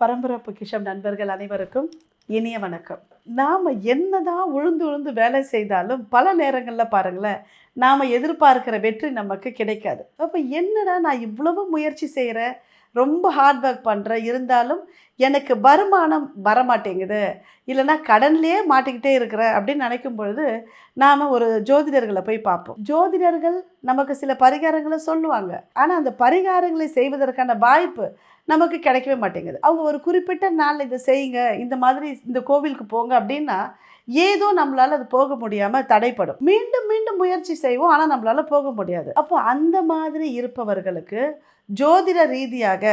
பரம்பரை பொக்கிஷம் நண்பர்கள் அனைவருக்கும் இனிய வணக்கம். நாம் என்னதான் உழுந்து உழுந்து வேலை செய்தாலும் பல நேரங்களில் பாருங்களேன் நாம் எதிர்பார்க்கிற வெற்றி நமக்கு கிடைக்காது. அப்போ என்னடா நான் இவ்வளவு முயற்சி செய்கிறேன் ரொம்ப ஹார்ட் ஒர்க் பண்ணுறேன் இருந்தாலும் எனக்கு வருமானம் வரமாட்டேங்குது. இல்லைன்னா கடன்லேயே மாட்டிக்கிட்டே இருக்கிறேன் அப்படின்னு நினைக்கும் பொழுது நாம் ஒரு ஜோதிடர்களை போய் பார்ப்போம். ஜோதிடர்கள் நமக்கு சில பரிகாரங்களை சொல்லுவாங்க. ஆனால் அந்த பரிகாரங்களை செய்வதற்கான வாய்ப்பு நமக்கு கிடைக்கவே மாட்டேங்குது. அவங்க ஒரு குறிப்பிட்ட நாள் இதை செய்யுங்க இந்த மாதிரி இந்த கோவிலுக்கு போங்க அப்படின்னா ஏதோ நம்மளால் அது போக முடியாமல் தடைப்படும். மீண்டும் மீண்டும் முயற்சி செய்வோம் ஆனால் நம்மளால போக முடியாது. அப்போ அந்த மாதிரி இருப்பவர்களுக்கு ஜோதிட ரீதியாக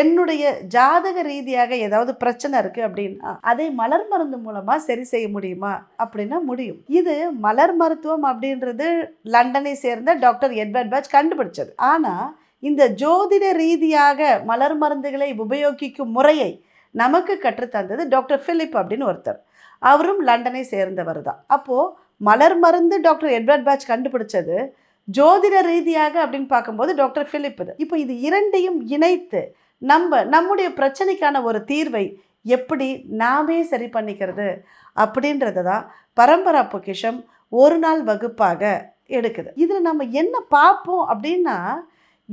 என்னுடைய ஜாதக ரீதியாக ஏதாவது பிரச்சனை இருக்குது அப்படின்னா அதை மலர் மருந்து மூலமாக சரி செய்ய முடியுமா அப்படின்னா முடியும். இது மலர் மருத்துவம் அப்படின்றது லண்டனை சேர்ந்த டாக்டர் எட்வர்ட் பேட்ச் கண்டுபிடிச்சது. ஆனால் இந்த ஜோதிட ரீதியாக மலர் மருந்துகளை உபயோகிக்கும் முறையை நமக்கு கற்றுத்தந்தது டாக்டர் ஃபிலிப் அப்படின்னு ஒருத்தர். அவரும் லண்டனை சேர்ந்தவர் தான். அப்போது மலர் மருந்து டாக்டர் எட்வர்ட் பேட்ச் கண்டுபிடிச்சது ஜோதிட ரீதியாக அப்படின்னு பார்க்கும்போது டாக்டர் ஃபிலிப் இது. இப்போ இது இரண்டையும் இணைத்து நம்ம நம்முடைய பிரச்சனைக்கான ஒரு தீர்வை எப்படி நாமே சரி பண்ணிக்கிறது அப்படின்றது தான் பரம்பரா பொக்கிஷம் ஒரு நாள் வகுப்பாக எடுக்குது. இதில் நம்ம என்ன பார்ப்போம் அப்படின்னா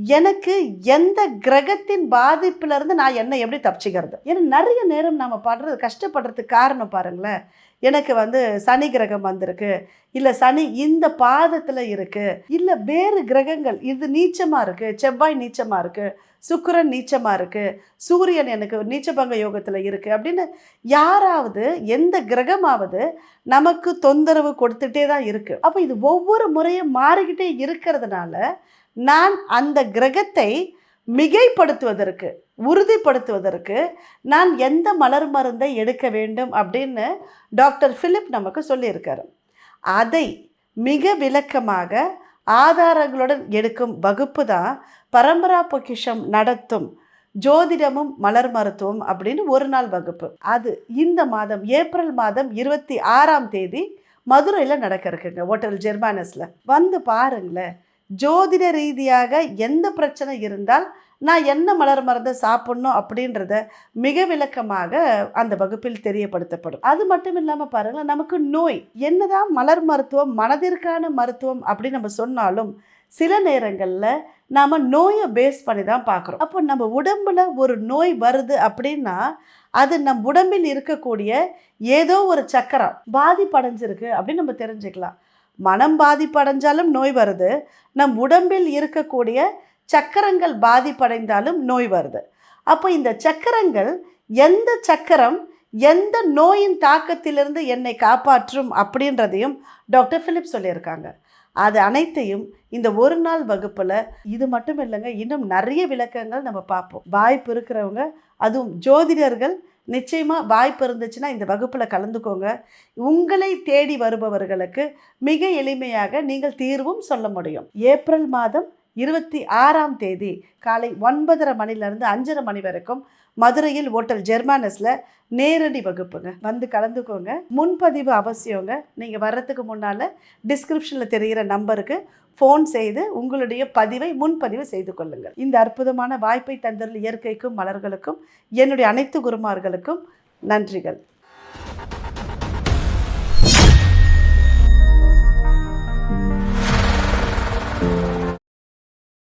எனக்கு எந்த கிரகத்தின் பாதிப்புலேருந்து நான் என்ன எப்படி தப்பிச்சுக்கிறது? ஏன்னா நிறைய நேரம் நாம் படுறது கஷ்டப்படுறதுக்கு காரணம் பாருங்களேன். எனக்கு வந்து சனி கிரகம் வந்திருக்கு. இல்லை சனி இந்த பாதத்தில் இருக்குது இல்லை வேறு கிரகங்கள் இது நீச்சமாக இருக்குது செவ்வாய் நீச்சமாக இருக்குது சுக்கிரன் நீச்சமாக இருக்குது சூரியன் எனக்கு நீச்சபங்க யோகத்தில் இருக்குது அப்படின்னு யாராவது எந்த கிரகமாவது நமக்கு தொந்தரவு கொடுத்துட்டே தான் இருக்குது அப்போ இது ஒவ்வொரு முறையும் மாறிக்கிட்டே இருக்கிறதுனால நான் அந்த கிரகத்தை மிகைப்படுத்துவதற்கு உறுதிப்படுத்துவதற்கு நான் எந்த மலர் மருந்தை எடுக்க வேண்டும் அப்படின்னு டாக்டர் ஃபிலிப் நமக்கு சொல்லியிருக்காரு. அதை மிக விளக்கமாக ஆதாரங்களுடன் எடுக்கும் வகுப்பு தான் பரம்பரா பொக்கிஷம் நடத்தும் ஜோதிடமும் மலர் மருத்துவம் அப்படின்னு ஒரு நாள் வகுப்பு. அது இந்த மாதம் ஏப்ரல் மாதம் இருபத்தி ஆறாம் தேதி மதுரையில் நடக்க இருக்குங்க ஹோட்டல் ஜெர்மானஸில். வந்து பாருங்களேன் ஜோதிட ரீதியாக எந்த பிரச்சனை இருந்தால் நான் என்ன மலர் மருந்தை சாப்பிட்ணும் அப்படின்றத மிக விளக்கமாக அந்த வகுப்பில் தெரியப்படுத்தப்படும். அது மட்டும் இல்லாமல் பாருங்களேன் நமக்கு நோய் என்னதான் மலர் மருத்துவம் மனதிற்கான மருத்துவம் அப்படின்னு நம்ம சொன்னாலும் சில நேரங்களில் நாம் நோயை பேஸ் பண்ணி தான் பார்க்குறோம். அப்போ நம்ம உடம்பில் ஒரு நோய் வருது அப்படின்னா அது நம் உடம்பில் இருக்கக்கூடிய ஏதோ ஒரு சக்கரம் பாதிப்படைஞ்சிருக்கு அப்படின்னு நம்ம தெரிஞ்சுக்கலாம். மனம் பாதிப்படைஞ்சாலும் நோய் வருது. நம் உடம்பில் இருக்கக்கூடிய சக்கரங்கள் பாதிப்படைந்தாலும் நோய் வருது. அப்போ இந்த சக்கரங்கள் எந்த சக்கரம் எந்த நோயின் தாக்கத்திலிருந்து என்னை காப்பாற்றும் அப்படின்றதையும் டாக்டர் ஃபிலிப் சொல்லியிருக்காங்க. அது அனைத்தையும் இந்த ஒரு நாள் வகுப்பில் இது மட்டும் இல்லைங்க இன்னும் நிறைய விளக்கங்கள் நம்ம பார்ப்போம். வாய்ப்பு இருக்கிறவங்க அதுவும் ஜோதிடர்கள் நிச்சயமாக வாய்ப்பு இருந்துச்சுன்னா இந்த வகுப்பில் கலந்துக்கோங்க. உங்களை தேடி வருபவர்களுக்கு மிக எளிமையாக நீங்கள் தீர்வும் சொல்ல முடியும். ஏப்ரல் மாதம் இருபத்தி ஆறாம் தேதி காலை ஒன்பதரை மணிலேருந்து அஞ்சரை மணி வரைக்கும் மதுரையில் ஓட்டல் ஜெர்மானஸில் நேரடி வகுப்புங்க. வந்து கலந்துக்கோங்க. முன்பதிவு அவசியங்க. நீங்கள் வர்றதுக்கு முன்னால் டிஸ்கிரிப்ஷனில் தெரிகிற நம்பருக்கு ஃபோன் செய்து உங்களுடைய பதிவை முன்பதிவு செய்து கொள்ளுங்கள். இந்த அற்புதமான வாய்ப்பை தந்துள்ள இயற்கைக்கும் மலர்களுக்கும் என்னுடைய அனைத்து குருமார்களுக்கும் நன்றிகள்.